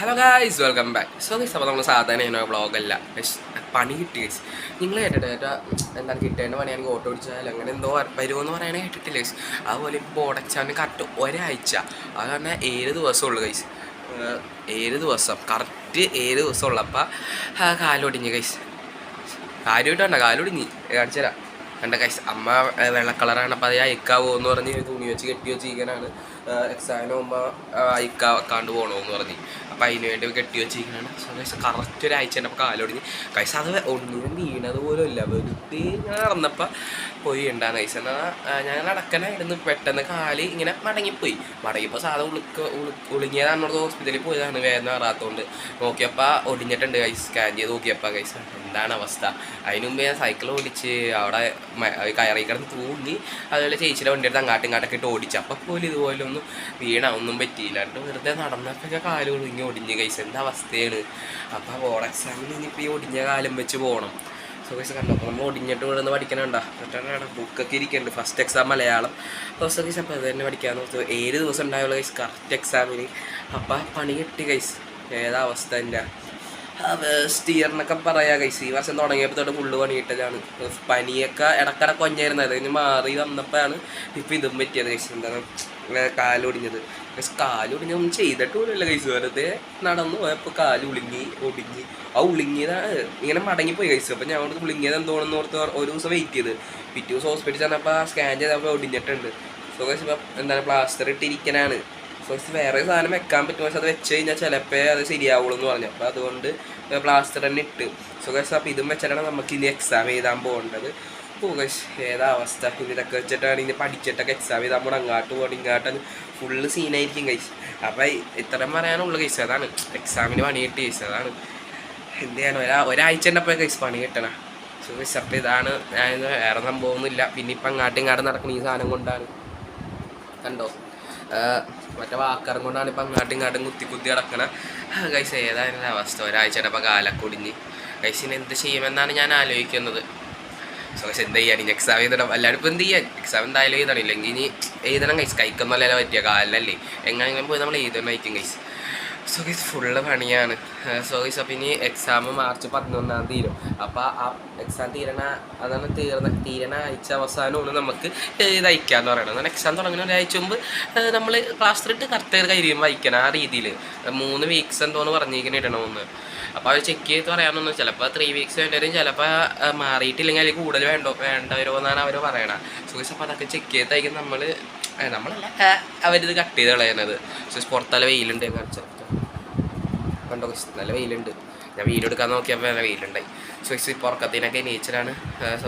Hello guys welcome back so guys അപ്പോൾ നമ്മൾ സാധാരണ ചെയ്യുന്ന വ്ളോഗല്ല പണി കിട്ടി ഗൈസ് നിങ്ങൾ കേട്ടിട്ട് എന്താണ് കിട്ടേണ്ട പണി? എനിക്ക് ഓട്ടോ ഓടിച്ചാൽ അങ്ങനെ എന്തോ വരുമെന്ന് പറയണേ കേട്ടിട്ടില്ല ഗൈസ് അതുപോലെ ഇപ്പോൾ ഉടച്ചാൽ കറക്റ്റ് ഒരാഴ്ച. അത് പറഞ്ഞാൽ ഏഴ് ദിവസം ദിവസമുള്ളൂ ഗൈസ് ഏഴ് ദിവസം. കറക്റ്റ് ഏഴ് ദിവസം ഉള്ളപ്പോൾ കാലൊടിഞ്ഞ് ഗൈസ് കാര്യമായിട്ടാണ് കാലൊടിഞ്ഞ് കാണിച്ചു തരാം. കണ്ട കൈസ് അമ്മ വെള്ള കളറാണ് അപ്പോൾ അത് അയക്കാവോ എന്ന് പറഞ്ഞ് തുണി വെച്ച് കെട്ടി വെച്ചിരിക്കാനാണ് എക്സാമിന് പോകുമ്പോൾ അയക്കാക്കാണ്ട് പോകണമെന്ന് പറഞ്ഞ്. അപ്പോൾ അതിന് വേണ്ടി കെട്ടി വെച്ചിരിക്കണാണ് സോ കൈസ് കറക്റ്റ് ഒരാഴ്ച തന്നെ അപ്പോൾ കാലൊടിഞ്ഞ്. കൈസ് അത് ഒന്നിനും വീണത് പോലും ഇല്ല. വെറുതെ ഞാൻ നടന്നപ്പോൾ പോയി ഉണ്ടാകുന്ന കൈസ് എന്നാൽ ഞാൻ നടക്കനായിരുന്നു പെട്ടെന്ന് കാൽ ഇങ്ങനെ മടങ്ങിപ്പോയി. മടങ്ങിയപ്പോൾ സാധാ ഉളുക്ക് ഉളു ഉളുങ്ങിയതാണ് ഹോസ്പിറ്റലിൽ പോയതാണ്. വേദന മാറാത്തതുകൊണ്ട് നോക്കിയപ്പോൾ ഒടിഞ്ഞിട്ടുണ്ട് കൈസ് സ്കാൻ ചെയ്ത് നോക്കിയപ്പോൾ കൈസ് എന്താണ് അവസ്ഥ? അതിനുമുമ്പ് ഞാൻ സൈക്കിൾ ഓടിച്ച് അവിടെ കയറി കിടന്ന് തൂങ്ങി. അതുപോലെ ചേച്ചിയുടെ വണ്ടി എടുത്ത് അങ്ങാട്ടും ഇങ്ങാട്ടൊക്കെ ഇട്ട് ഓടിച്ചു. അപ്പോൾ പോലും ഇതുപോലെ ഒന്നും വീണ ഒന്നും പറ്റിയില്ല. കേട്ടോ വെറുതെ നടന്നപ്പോഴൊക്കെ കാൽ ഒടുങ്ങി ഒടിഞ്ഞ. കൈസ് എന്താ അവസ്ഥയാണ്? അപ്പോൾ ബോർഡ് എക്സാമിന് ഇനിയിപ്പോൾ ഈ ഒടിഞ്ഞ കാലം വെച്ച് പോകണം സോ കൈസ് കണ്ടോ? അപ്പോൾ നമ്മൾ ഒടിഞ്ഞിട്ട് ഇവിടെ പഠിക്കണുണ്ടോ മറ്റാണ് ബുക്കൊക്കെ ഇരിക്കുന്നുണ്ട്. First exam Malayalam. First guys അപ്പോൾ അത് തന്നെ പഠിക്കാമെന്ന് ഓർത്തു ഏഴ് ദിവസം ഉണ്ടായുള്ള കൈസ് കറക്റ്റ് എക്സാമിന് അപ്പം പണി കിട്ടി കൈസ് ഏതാ അവസ്ഥ എന്റെ? ഇയർ പറയാ കൈസ് ഈ വർഷം തുടങ്ങിയപ്പോൾ തൊട്ട് ഫുള്ള് പണിയിട്ടതാണ് പനിയൊക്കെ ഇടക്കിടക്ക് കൊഞ്ഞായിരുന്നു അത് കഴിഞ്ഞ് മാറി വന്നപ്പോഴാണ് ഇപ്പം ഇതും പറ്റിയത് കൈസ് എന്താണ്? കാലൊടിഞ്ഞത് പക്ഷെ കാലൊടിഞ്ഞ ഒന്നും ചെയ്തിട്ട് കൈസ് വെറുതെ നടന്നു പോയപ്പോൾ കാൽ ഉളുങ്ങി ഒടിഞ്ഞി. ആ ഉളുങ്ങിയതാണ് ഇങ്ങനെ മടങ്ങിപ്പോയി കൈസ് അപ്പം ഞാൻ അവിടെ ഉളുങ്ങിയത് എന്തോണെന്ന് ഓർത്ത് ഒരു ദിവസം വെയിറ്റ് ചെയ്ത്. പിറ്റേ ദിവസം ഹോസ്പിറ്റലിൽ ചെന്നപ്പോൾ സ്കാൻ ചെയ്തപ്പോൾ ഒടിഞ്ഞിട്ടുണ്ട്. സോ കൈസ് ഇപ്പം എന്താണ്? പ്ലാസ്റ്റർ ഇട്ടിരിക്കനാണ് സോ വേറെ സാധനം വെക്കാൻ പറ്റും. പക്ഷെ അത് വെച്ച് കഴിഞ്ഞാൽ ചിലപ്പോൾ അത് ശരിയാവുള്ളൂ എന്ന് പറഞ്ഞു. അപ്പോൾ അതുകൊണ്ട് പ്ലാസ്റ്റർ തന്നെ ഇട്ട്. സോ ഗൈസ് അപ്പോൾ ഇതും വെച്ചിട്ടാണ് നമുക്ക് ഇനി എക്സാം എഴുതാൻ പോകേണ്ടത്. അപ്പോൾ ഏതാ അവസ്ഥ? ഇനി ഇതൊക്കെ വെച്ചിട്ടാണ് ഇനി പഠിച്ചിട്ടൊക്കെ എക്സാം എഴുതാൻ പോകണം അങ്ങോട്ട് പോകണം ഇങ്ങോട്ട് ഫുള്ള് സീനായിരിക്കും ഗൈസ് അപ്പോൾ ഇത്രയും പറയാനുള്ള ഗൈസ് അതാണ്. എക്സാമിന് പണി കിട്ടി ഗൈസ് അതാണ്. എന്ത് ചെയ്യാൻ ഒരാ ഒരാഴ്ച അപ്പോൾ ഗൈസ് പണി കിട്ടണം. സോ ഗൈസ് അപ്പോൾ ഇതാണ്. ഞാൻ വേറെ സംഭവമൊന്നുമില്ല. പിന്നെ ഇപ്പം അങ്ങാട്ടും ഇങ്ങാട്ടും നടക്കുന്ന ഈ സാധനം കൊണ്ടാണ്. കണ്ടോ? മറ്റേ വാക്കറും കൊണ്ടാണ് ഇപ്പം അങ്ങാട്ടും ഇങ്ങാട്ടും കുത്തി കുത്തി കിടക്കണ കൈസ് ഏതായാലും അവസ്ഥ. ഒരാഴ്ചയുടെ ഇപ്പം കാലക്കൊടിഞ്ഞ് കൈസിന് എന്ത് ചെയ്യുമെന്നാണ് ഞാൻ ആലോചിക്കുന്നത്. സോ കൈസ് എന്ത് ചെയ്യാൻ? ഇനി എക്സാം എഴുതണം. അല്ലാണ്ട് ഇപ്പം എന്ത് ചെയ്യാൻ? എക്സാം എന്തായാലും എഴുതണം. ഇല്ലെങ്കിൽ ഇനി എഴുതണം കൈസ് കൈക്കൊന്നല്ല പറ്റിയ കാലിനല്ലേ എങ്ങനെയെങ്കിലും പോയി നമ്മൾ എഴുതണമായിരിക്കും കൈസ് സോ ഗൈസ് ഫുള്ള് പണിയാണ് സോ ഗൈസ് അപ്പം ഇനി എക്സാം മാർച്ച് പതിനൊന്നാം തീരും അപ്പോൾ ആ എക്സാം തീരണ അതാണ് തീർന്ന തീരണ ആഴ്ച അവസാനമാണ് നമുക്ക് തയ്ക്കാന്ന് പറയണത് എന്നാൽ എക്സാം തുടങ്ങുന്ന ഒരാഴ്ച മുമ്പ് നമ്മൾ ക്ലാസ് ത്രീട്ട് കറക്റ്റ് കഴിയും വായിക്കണം ആ രീതിയിൽ മൂന്ന് വീക്സ് എന്തോന്ന് പറഞ്ഞിരിക്കുന്ന ഇടണമെന്ന് അപ്പോൾ അത് ചെക്ക് ചെയ്ത് പറയാനൊന്നും ചിലപ്പോൾ ത്രീ വീക്സ് വേണ്ടി വരും ചിലപ്പോൾ മാറിയിട്ടില്ലെങ്കിൽ അതിൽ കൂടുതൽ വേണ്ടോ വേണ്ടവരോ എന്നാണ് അവർ പറയണത് സോ ഗൈസ് അപ്പോൾ അതൊക്കെ ചെക്ക് ചെയ്തായിരിക്കും നമ്മൾ നമ്മളല്ല അവരിത് കട്ട് ചെയ്ത് കളയണത്. സോ പുറത്തല്ല വെയിലുണ്ട് കാണിച്ചു കണ്ടോ? നല്ല വെയിലുണ്ട്. ഞാൻ വീഡിയോ എടുക്കാൻ നോക്കിയപ്പോൾ നല്ല വെയിലുണ്ടായി. സോ ഗൈസ് ഇപ്പോൾ ഉറക്കത്തിനൊക്കെ നേച്ചറാണ്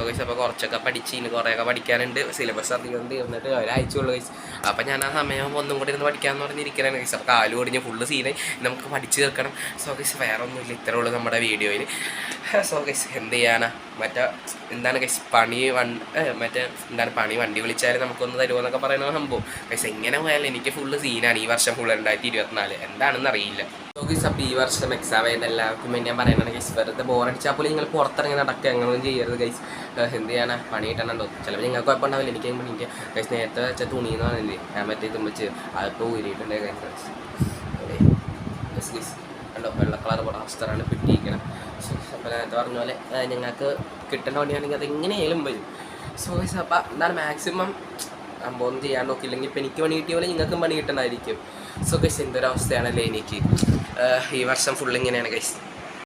ഗൈസ് അപ്പോൾ കുറച്ചൊക്കെ പഠിച്ച് ഇനി കുറേയൊക്കെ പഠിക്കാനുണ്ട്. സിലബസ് അധികം തീർന്നിട്ട് ഒരാഴ്ച ഉള്ളൂ ഗൈസ് അപ്പോൾ ഞാൻ ആ സമയം ഒന്നും കൂടി ഇരുന്ന് പഠിക്കാമെന്ന് പറഞ്ഞിരിക്കലാണ് ഗൈസ് അപ്പോൾ കാൽ ഒടിഞ്ഞ് ഫുള്ള് സീനായി നമുക്ക് പഠിച്ച് തീർക്കണം. സോ ഗൈസ് വേറെ ഒന്നുമില്ല ഇത്രേ ഉള്ളൂ നമ്മുടെ വീഡിയോയിൽ സോ ഗൈസ് എന്ത് ചെയ്യാനാ? മറ്റേ എന്താണ് ഗൈസ് പണി ഏ, മറ്റേ എന്താണ് പണി വണ്ടി വിളിച്ചാൽ നമുക്കൊന്ന് തരുമെന്നൊക്കെ പറയുന്ന സംഭവം. ഗൈസ് എങ്ങനെ പോയാലും എനിക്ക് ഫുള്ള് സീനാണ് ഈ വർഷം ഫുൾ രണ്ടായിരത്തി ഇരുപത്തിനാല്. എന്താണെന്ന് അറിയില്ല. ഗൈസ് അപ്പോൾ ഈ വർഷം എക്സാം ആയിട്ട് എല്ലാവർക്കും വേണ്ടി ഞാൻ പറയുന്നത് ഗൈസ് വെറുതെ ബോറടിച്ചാൽ പോലും നിങ്ങൾ പുറത്തിറങ്ങി നടക്കുക അങ്ങനെയൊന്നും ചെയ്യരുത് ഗൈസ് എന്ത് ചെയ്യാനാ? പണി കിട്ടണുണ്ടോ? ചിലപ്പോൾ നിങ്ങൾക്ക് കുഴപ്പം ഉണ്ടാവില്ല എനിക്ക് എനിക്ക് ഗൈസ് നേരത്തെ വെച്ച തുണി എന്ന് പറഞ്ഞില്ലേ ഞാൻ മറ്റേ വെച്ച് അതിപ്പോൾ ഊരിയിട്ടുണ്ട് ഗൈസ് ഗൈസ് ഗൈസ് കണ്ടോ? വെള്ള കളർ പ്ലാസ്റ്ററാണ് കിട്ടിയിരിക്കണം. സോ അപ്പോൾ നേരത്തെ പറഞ്ഞ പോലെ ഞങ്ങൾക്ക് കിട്ടേണ്ട പണിയാണെങ്കിൽ അത് എങ്ങനെയായാലും വരും. സോ ഗൈസ് അപ്പോൾ എന്താണ് മാക്സിമം സംഭവം ചെയ്യാൻ നോക്കില്ലെങ്കിൽ ഇപ്പം എനിക്ക് പണി കിട്ടിയ പോലെ നിങ്ങൾക്കും പണി കിട്ടണമായിരിക്കും സോ ഗൈസ് എന്തൊരവസ്ഥയാണല്ലേ എനിക്ക്? ഈ വർഷം ഫുൾ ഇങ്ങനെയാണ് ഗൈസ്